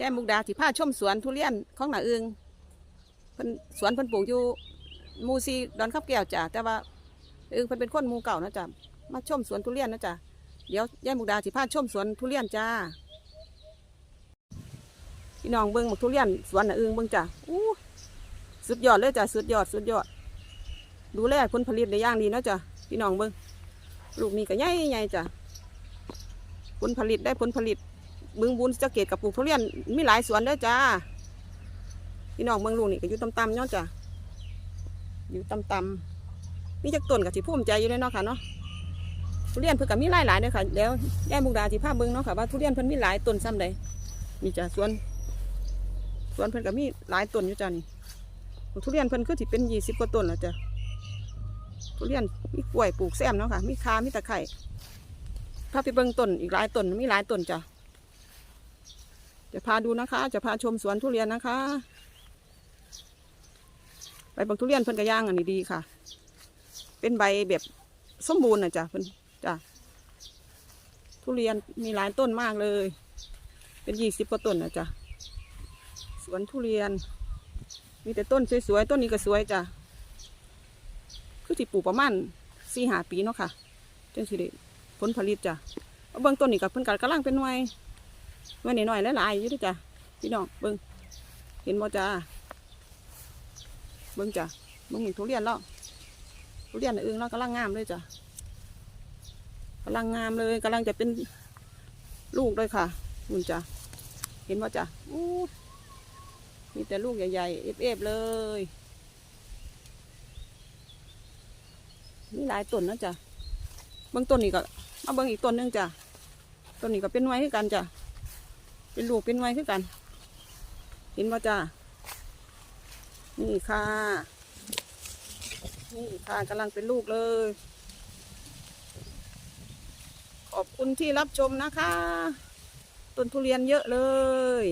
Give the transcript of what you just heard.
ยายมุกดาสิพาชมสวนทุเรียนของหนาอึงเพิ่นสวนเพิ่นปลูกอยู่หมูซีดอนขับแก้วจ้ะแต่ว่าอึงเพิ่นเป็นคนหมูเก่านะจ้ะมาชมสวนทุเรียนนะจ้ะเดี๋ยวยายมุกดาสิพาชมสวนทุเรียนจ้าพี่น้องเบิ้งมกทุเรียนสวนหนาอึงเบิ้งจ้ะอู้สุดยอดเลยจ้ะสุดยอดสุดยอด ดูแลผลผลิตได้อย่างดีนะจ้ะพี่น้องเบิ้งลูกนี่ก็ใหญ่ใหญ่จ้ะผลผลิตได้ผลผลิต บึงบุญสะเกตกับปลูกทุเรียนมีหลายสวนเด้อจ้าพี่น้องเมืองลุงนี่ก็อยู่ต่ำๆเนาะจ้ะอยู่ต่ำๆมีจักต้นกับสิภูมิใจอยู่เลยเนาะค่ะเนาะทุเรียนเพิ่นก็มีหลายหลายเด้อค่ะแล้วแยายมุกดาสิพาเบิ่งเนาะค่ะว่าทุเรียนเพิ่นมีหลายต้นซ้ำใดนี่จ้ะสวนสวนเพิ่นก็มีหลายต้นอยู่จ้ะนี่ทุเรียนเพิ่นคือสิเป็นยี่สิบกว่าต้นแล้วจ้ะทุเรียนมีกล้วยปลูกแซมเนาะค่ะมีคามีตะไคร้พาไปเบิ่งต้นอีกหลายต้นมีหลายต้นจ้ะ จะพาดูนะคะ จะพาชมสวนทุเรียนนะคะ ใบบักทุเรียนเพิ่นกระย่างอันนี้ดีค่ะ เป็นใบแบบสมบูรณ์นะจ๊ะเพิ่นจ้ะทุเรียนมีหลายต้นมากเลย เป็นยี่สิบกว่าต้นนะจ๊ะสวนทุเรียน มีแต่ต้นสวยๆต้นนี้ก็สวยจ้ะคือที่ปลูกประมาณสี่หาปีเนาะค่ะจังสิได้ผลผลิตจ้ะเอาเบื้องต้นนี่กับเพิ่นกักำลังเป็นหน่ว ยเมื่อนี้หน่อยหลายๆอยู่เด้วยจ้ะพี่น้องเบิ้งเห็นบ่จ้าเบิ้งจ้ะเบิ้งเห็นทุเรียนแล้วทุเรียนอื่นแล้วกำลังงามเลยจ้ะกำลังงามเลยกำลังจะเป็นลูกเลยค่ะคุณจ้ะเห็นบ่จ้ะมีแต่ลูกใหญ่ๆเอฟๆเลยมีหลายต้นนะจ้ะเบิ้งต้นนี้ก็มาเบิ้งอีกต้นหนึงจ้ะต้นนี้ก็เป็นไว้คือกันจ้ะ เป็นลูกเป็นไว้ขึ้นกัน เห็นว่าจ้านี่ค่ะ นี่ค่ะกำลังเป็นลูกเลย ขอบคุณที่รับชมนะคะ ต้นทุเรียนเยอะเลย